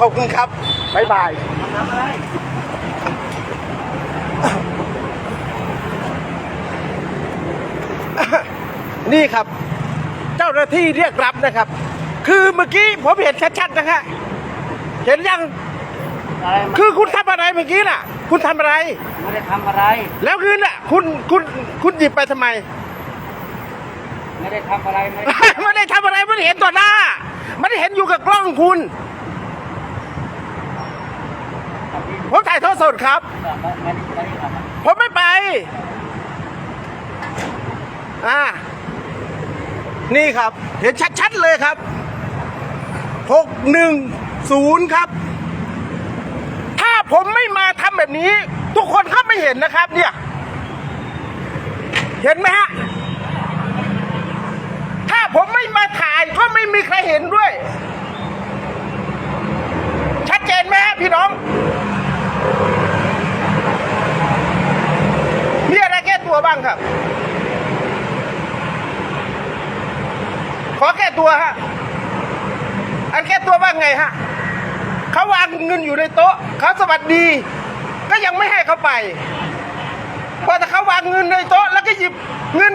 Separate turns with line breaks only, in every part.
ขอบคุณครับ บ๊ายบาย
ทำอะไร
นี่ครับ เจ้าหน้าที่เรียกรับนะครับ คือเมื่อกี้ผมเห็นชัดๆนะฮะเห็นยัง
อะไร
คือคุณทำอะไรเมื่อกี้น่ะ คุณทำอะไร
ไม่ได้ทำอะไร
แล้วเงินน่ะ คุณคุณคุณหยิบไปทำไม
ไม่ได้ทำอะไรไม่ได้
ไม่ได้ทำอะไรไม่ได้เห็นต่อหน้า ไม่ได้เห็นอยู่กับกล้องคุณ
ทำที่
ผมถ่ายทอด สดครับ ผมไม่ไป อ่า นี่ครับ เห็นชัดๆเลยครับหกหนึ่งศูนย์ครับ ถ้าผมไม่มาทำแบบนี้ ทุกคนก็ไม่เห็นนะครับ เนี่ย เห็นไหมฮะ ถ้าผมไม่มาถ่ายก็ไม่มีใครเห็นด้วย ชัดเจนไหมฮะพี่น้อง มีอะไรแก้ตัวบ้าง ครับ ขอแก้ตัวฮะ อันแก้ตัวบ้างไงฮะ เขาวางเงินอยู่ในโต๊ะ เขาสวัสดี ก็ยังไม่ให้เขาไป พอแต่เขาวางเงินในโต๊ะ แล้วก็หยิบเงิน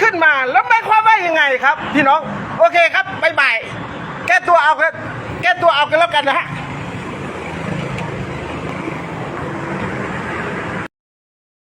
ขึ้นมา แล้วหมายความว่ายังไงครับ พี่น้อง โอเคครับบายบาย แก้ตัวเอาครับ แก้ตัวเอากันแล้วกันนะฮะ